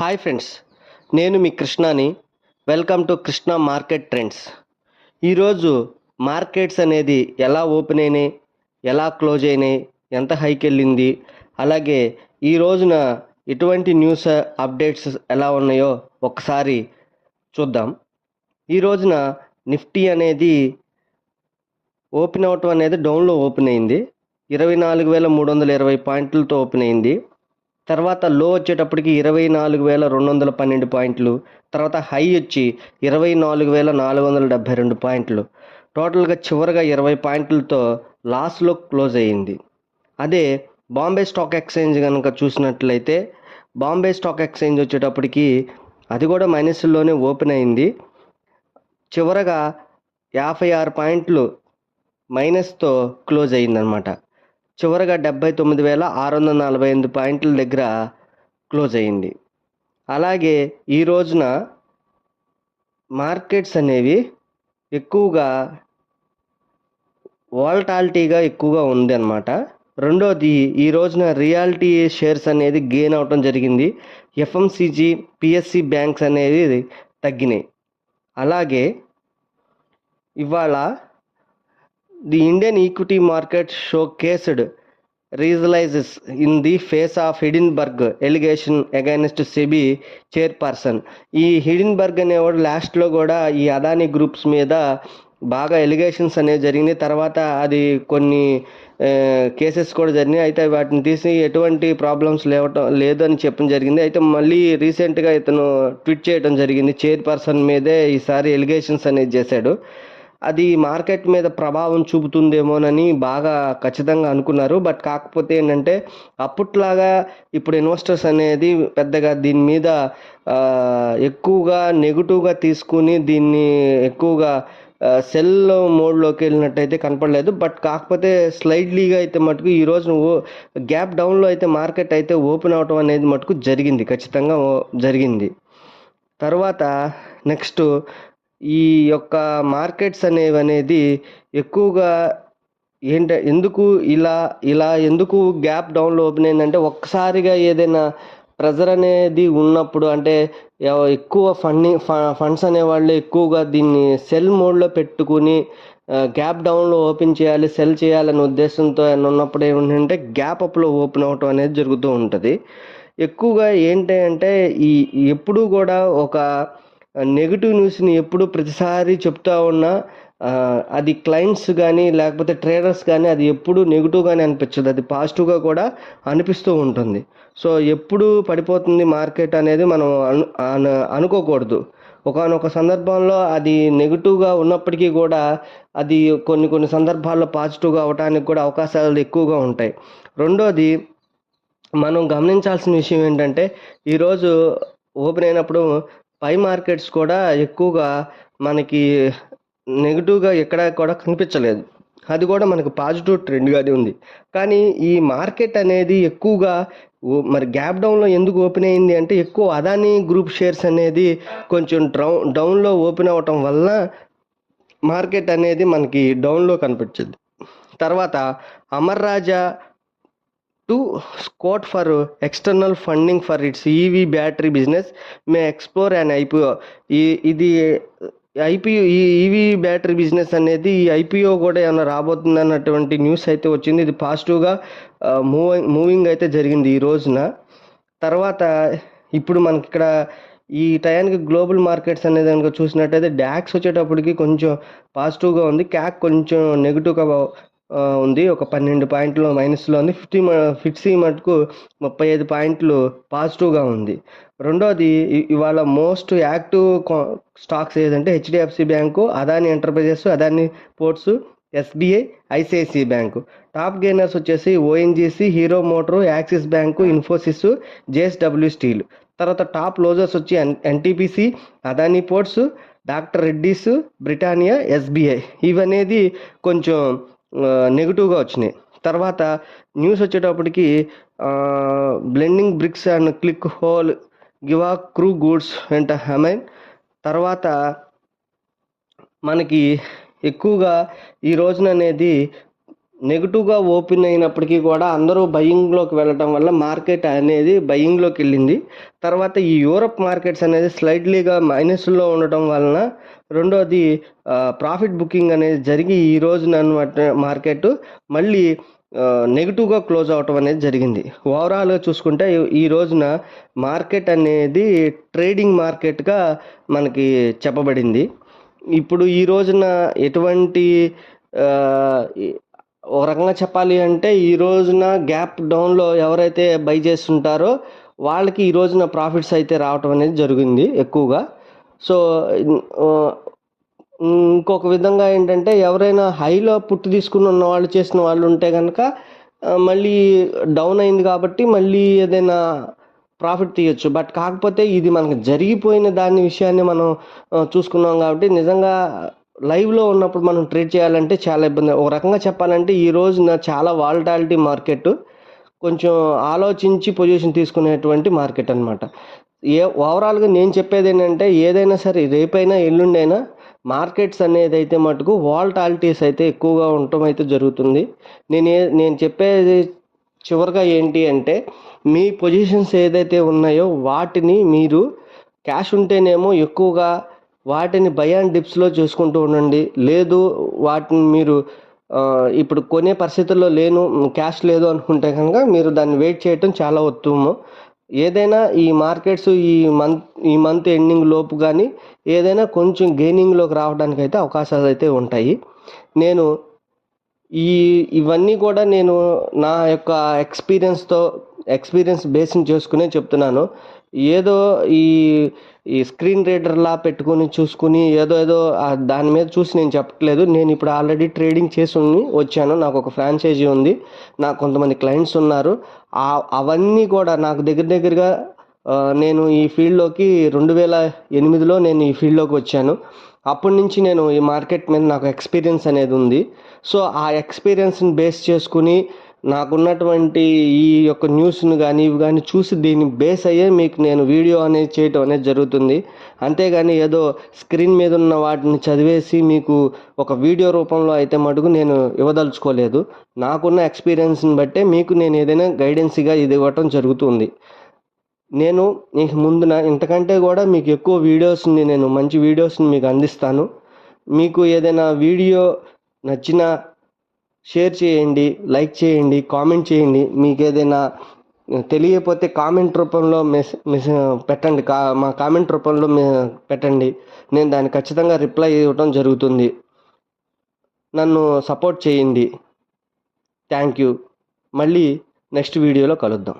Hi friends నేను మీ కృష్ణాని. Welcome to Krishna market trends. ఈరోజు మార్కెట్స్ అనేది ఎలా ఓపెన్ అయినాయి ఎలా క్లోజ్ అయినాయి ఎంత హైకి వెళ్ళింది అలాగే ఈ రోజున ఎటువంటి న్యూస్ అప్డేట్స్ ఎలా ఉన్నాయో ఒకసారి చూద్దాం. ఈ రోజున నిఫ్టీ అనేది ఓపెన్ అవటం అనేది డౌన్లో ఓపెన్ అయింది. ఇరవై నాలుగు వేల మూడు వందల ఇరవై పాయింట్లతో ఓపెన్ అయింది. తర్వాత లో వచ్చేటప్పటికి ఇరవై నాలుగు వేల రెండు వందల పన్నెండు పాయింట్లు తర్వాత హై వచ్చి ఇరవై నాలుగు వేల నాలుగు వందల డెబ్భై రెండు పాయింట్లు. టోటల్గా చివరిగా ఇరవై పాయింట్లతో లాస్లో క్లోజ్ అయ్యింది. అదే బాంబే స్టాక్ ఎక్స్చేంజ్ కనుక చూసినట్లయితే బాంబే స్టాక్ ఎక్స్చేంజ్ వచ్చేటప్పటికి అది కూడా మైనస్లోనే ఓపెన్ అయింది. చివరగా యాభై ఆరు పాయింట్లు మైనస్తో క్లోజ్ అయ్యిందనమాట చివరగా డెబ్బై తొమ్మిది వేల ఆరు వందల నలభై ఎనిమిది పాయింట్ల దగ్గర క్లోజ్ అయ్యింది. అలాగే ఈ రోజున మార్కెట్స్ అనేవి ఎక్కువగా వాల్టాలిటీగా ఎక్కువగా ఉంది అనమాట రెండోది ఈ రోజున రియాలిటీ షేర్స్ అనేది గెయిన్ అవటం జరిగింది. ఎఫ్ఎంసిజి పిఎస్సి బ్యాంక్స్ అనేది తగ్గినాయి. అలాగే ఇవాళ the Indian equity market show కేస్డ్ resilience in the face of Hindenburg allegation against SEBI chairperson ఈ హిడిన్బర్గ్ అనేవాడు లాస్ట్లో కూడా ఈ అదానీ గ్రూప్స్ మీద బాగా ఎలిగేషన్స్ అనేవి జరిగినాయి. తర్వాత అది కొన్ని కేసెస్ కూడా జరిగినాయి. అయితే వాటిని తీసి ఎటువంటి ప్రాబ్లమ్స్ లేవటం లేదు అని చెప్పడం జరిగింది. అయితే మళ్ళీ రీసెంట్గా ఇతను ట్వీట్ చేయడం జరిగింది. చైర్పర్సన్ మీదే ఈసారి ఎలిగేషన్స్ అనేది చేశాడు. అది మార్కెట్ మీద ప్రభావం చూపుతుందేమోనని బాగా ఖచ్చితంగా అనుకున్నారు. బట్ కాకపోతే ఏంటంటే అప్పట్లాగా ఇప్పుడు ఇన్వెస్టర్స్ అనేది పెద్దగా దీని మీద ఎక్కువగా నెగిటివ్గా తీసుకుని దీన్ని ఎక్కువగా సెల్ మోడ్లోకి వెళ్ళినట్టయితే కనపడలేదు. బట్ కాకపోతే స్లైడ్లీగా అయితే మటుకు ఈ రోజు గ్యాప్ డౌన్లో అయితే మార్కెట్ అయితే ఓపెన్ అవటం అనేది మటుకు జరిగింది. ఖచ్చితంగా ఓ- జరిగింది. తర్వాత నెక్స్ట్ ఈ యొక్క మార్కెట్స్ అనేవి అనేది ఎక్కువగా ఏంట ఎందుకు ఇలా ఇలా ఎందుకు గ్యాప్ డౌన్లో ఓపెన్ అయిందంటే ఒక్కసారిగా ఏదైనా ప్రెజర్ అనేది ఉన్నప్పుడు అంటే ఎక్కువ ఫండింగ్ ఫండ్స్ అనేవాళ్ళు ఎక్కువగా దీన్ని సెల్ మోడ్లో పెట్టుకుని గ్యాప్ డౌన్లో ఓపెన్ చేయాలి సెల్ చేయాలనే ఉద్దేశంతో ఉన్నప్పుడు ఏమిటంటే గ్యాప్ అప్లో ఓపెన్ అవటం అనేది జరుగుతూ ఉంటుంది. ఎక్కువగా ఏంటి అంటే ఈ ఎప్పుడూ కూడా ఒక నెగిటివ్ న్యూస్ని ఎప్పుడు ప్రతిసారి చెప్తా ఉన్నా అది క్లయింట్స్ కానీ లేకపోతే ట్రేడర్స్ కానీ అది ఎప్పుడు నెగిటివ్గానే అనిపించదు. అది పాజిటివ్గా కూడా అనిపిస్తూ ఉంటుంది. సో ఎప్పుడు పడిపోతుంది మార్కెట్ అనేది మనం అను అను- అనుకోకూడదు. ఒకనొక సందర్భంలో అది నెగిటివ్గా ఉన్నప్పటికీ కూడా అది కొన్ని కొన్ని సందర్భాల్లో పాజిటివ్గా అవడానికి కూడా అవకాశాలు ఎక్కువగా ఉంటాయి. రెండోది మనం గమనించాల్సిన విషయం ఏంటంటే ఈరోజు ఓపెన్ అయినప్పుడు పై మార్కెట్స్ కూడా ఎక్కువగా మనకి నెగిటివ్గా ఎక్కడ కూడా కనిపించలేదు. అది కూడా మనకు పాజిటివ్ ట్రెండ్గానే ఉంది. కానీ ఈ మార్కెట్ అనేది ఎక్కువగా మరి గ్యాప్ డౌన్లో ఎందుకు ఓపెన్ అయింది అంటే ఎక్కువ అదానీ గ్రూప్ షేర్స్ అనేది కొంచెం డౌన్ డౌన్లో ఓపెన్ అవ్వటం వల్ల మార్కెట్ అనేది మనకి డౌన్లో కనిపించింది. తర్వాత Amar Raja to scout for external funding for its EV battery business may explore and IPO ఈ ఇది ఐపీఓ ఈ ఈవీ బ్యాటరీ బిజినెస్ అనేది ఈ ఐపీఓ కూడా ఏమైనా రాబోతుంది అన్నటువంటి న్యూస్ అయితే వచ్చింది. ఇది పాజిటివ్గా మూవింగ్ మూవింగ్ అయితే జరిగింది ఈ రోజున. తర్వాత ఇప్పుడు మనకి ఇక్కడ ఈ టయానికి గ్లోబల్ మార్కెట్స్ అనేది కనుక చూసినట్టయితే డ్యాక్స్ వచ్చేటప్పటికి కొంచెం పాజిటివ్గా ఉంది. క్యాక్ కొంచెం నెగిటివ్గా ఉంది. ఒక పన్నెండు పాయింట్లు మైనస్లో ఉంది. ఫిఫ్టీ ఫిఫ్టీ మటుకు ముప్పై ఐదు పాయింట్లు పాజిటివ్గా ఉంది. రెండోది ఇవాళ మోస్ట్ యాక్టివ్ స్టాక్స్ ఏదంటే HDFC bank Adani enterprises Adani ports SBI ICICI bank. Top gainers వచ్చేసి ONGC Hero motor Axis bank Infosys JSW steel. తర్వాత టాప్ లోజర్స్ వచ్చి N NTPC Adani ports doctor Reddy's Britannia SBI. ఇవనేది కొంచెం నెగిటివ్గా వచ్చినాయి. తర్వాత news వచ్చేటప్పటికి blending bricks and click hole Giva crew goods వెంట హెమైన్ తర్వాత మనకి ఎక్కువగా ఈ రోజున అనేది నెగిటివ్గా ఓపెన్ అయినప్పటికీ కూడా అందరూ బయింగ్లోకి వెళ్ళటం వల్ల మార్కెట్ అనేది బయింగ్లోకి వెళ్ళింది. తర్వాత ఈ యూరప్ మార్కెట్స్ అనేది స్లైడ్లీగా మైనస్లో ఉండటం వలన రెండోది ప్రాఫిట్ బుకింగ్ అనేది జరిగి ఈ రోజున అనమాట మార్కెట్ మళ్ళీ నెగిటివ్గా క్లోజ్ అవటం అనేది జరిగింది. ఓవరాల్గా చూసుకుంటే ఈ- రోజున మార్కెట్ అనేది ట్రేడింగ్ మార్కెట్గా మనకి చెప్పబడింది. ఇప్పుడు ఈ రోజున ఎటువంటి ఒక రకంగా చెప్పాలి అంటే ఈ రోజున గ్యాప్ డౌన్లో ఎవరైతే బై చేస్తుంటారో వాళ్ళకి ఈ రోజున ప్రాఫిట్స్ అయితే రావటం అనేది జరిగింది ఎక్కువగా. సో ఇంకొక విధంగా ఏంటంటే ఎవరైనా హైలో పుట్టి తీసుకుని ఉన్న వాళ్ళు చేసిన వాళ్ళు ఉంటే కనుక మళ్ళీ డౌన్ అయింది కాబట్టి మళ్ళీ ఏదైనా ప్రాఫిట్ తీయొచ్చు. బట్ కాకపోతే ఇది మనకు జరిగిపోయిన దాని విషయాన్ని మనం చూసుకున్నాం కాబట్టి నిజంగా లైవ్లో ఉన్నప్పుడు మనం ట్రేడ్ చేయాలంటే చాలా ఇబ్బంది. ఒక రకంగా చెప్పాలంటే ఈ రోజున చాలా వాలటాలిటీ మార్కెట్ కొంచెం ఆలోచించి పొజిషన్ తీసుకునేటువంటి మార్కెట్ అనమాట ఏ ఓవరాల్గా నేను చెప్పేది ఏంటంటే ఏదైనా సరే రేపైనా ఎల్లుండైనా మార్కెట్స్ అనేది అయితే మటుకు వాల్టాలిటీస్ అయితే ఎక్కువగా ఉండటం అయితే జరుగుతుంది. నేను ఏ నేను చెప్పేది చివరిగా ఏంటి అంటే మీ పొజిషన్స్ ఏదైతే ఉన్నాయో వాటిని మీరు క్యాష్ ఉంటేనేమో ఎక్కువగా వాటిని బై అండ్ డిప్స్లో చూసుకుంటూ ఉండండి. లేదు వాటిని మీరు ఇప్పుడు కొనే పరిస్థితుల్లో లేను క్యాష్ లేదు అనుకుంటే కనుక మీరు దాన్ని వెయిట్ చేయటం చాలా ఉత్తమం ఏదైనా ఈ మార్కెట్స్ ఈ మంత్ ఈ మంత్ ఎండింగ్ లోపు కానీ ఏదైనా కొంచెం గెయినింగ్లోకి రావడానికి అయితే అవకాశాలు అయితే ఉంటాయి. నేను ఈ ఇవన్నీ కూడా నేను నా యొక్క ఎక్స్పీరియన్స్తో ఎక్స్పీరియన్స్ బేసింగ్ చేసుకునే చెప్తున్నాను. ఏదో ఈ ఈ స్క్రీన్ రీడర్లా పెట్టుకుని చూసుకుని ఏదో ఏదో దాని మీద చూసి నేను చెప్పట్లేదు. నేను ఇప్పుడు ఆల్రెడీ ట్రేడింగ్ చేసి వచ్చాను. నాకు ఒక ఫ్రాంచైజీ ఉంది. నాకు కొంతమంది క్లయింట్స్ ఉన్నారు. అవన్నీ కూడా నాకు దగ్గర దగ్గరగా నేను ఈ ఫీల్డ్లోకి రెండు వేల ఎనిమిదిలో నేను ఈ ఫీల్డ్లోకి వచ్చాను. అప్పటి నుంచి నేను ఈ మార్కెట్ మీద నాకు ఎక్స్పీరియన్స్ అనేది ఉంది. సో ఆ ఎక్స్పీరియన్స్ని బేస్ చేసుకుని నాకున్నటువంటి ఈ యొక్క న్యూస్ను కానీ ఇవి కానీ చూసి దీన్ని బేస్ అయ్యే మీకు నేను వీడియో అనేది చేయటం అనేది జరుగుతుంది. అంతేగాని ఏదో స్క్రీన్ మీద ఉన్న వాటిని చదివేసి మీకు ఒక వీడియో రూపంలో అయితే మటుకు నేను ఇవ్వదలుచుకోలేదు. నాకున్న ఎక్స్పీరియన్స్ని బట్టే మీకు నేను ఏదైనా గైడెన్సీగా ఇది ఇవ్వటం జరుగుతుంది. నేను ఇంక ముందున ఇంతకంటే కూడా మీకు ఎక్కువ వీడియోస్ని నేను మంచి వీడియోస్ని మీకు అందిస్తాను. మీకు ఏదైనా వీడియో నచ్చినా షేర్ చేయండి లైక్ చేయండి కామెంట్ చేయండి. మీకు ఏదైనా తెలియకపోతే కామెంట్ రూపంలో మెస్ మెస్ పెట్టండి. కా మా కామెంట్ రూపంలో మే పెట్టండి. నేను దాన్ని ఖచ్చితంగా రిప్లై ఇవ్వటం జరుగుతుంది. నన్ను సపోర్ట్ చేయండి. Thank you. మళ్ళీ నెక్స్ట్ వీడియోలో కలుద్దాం.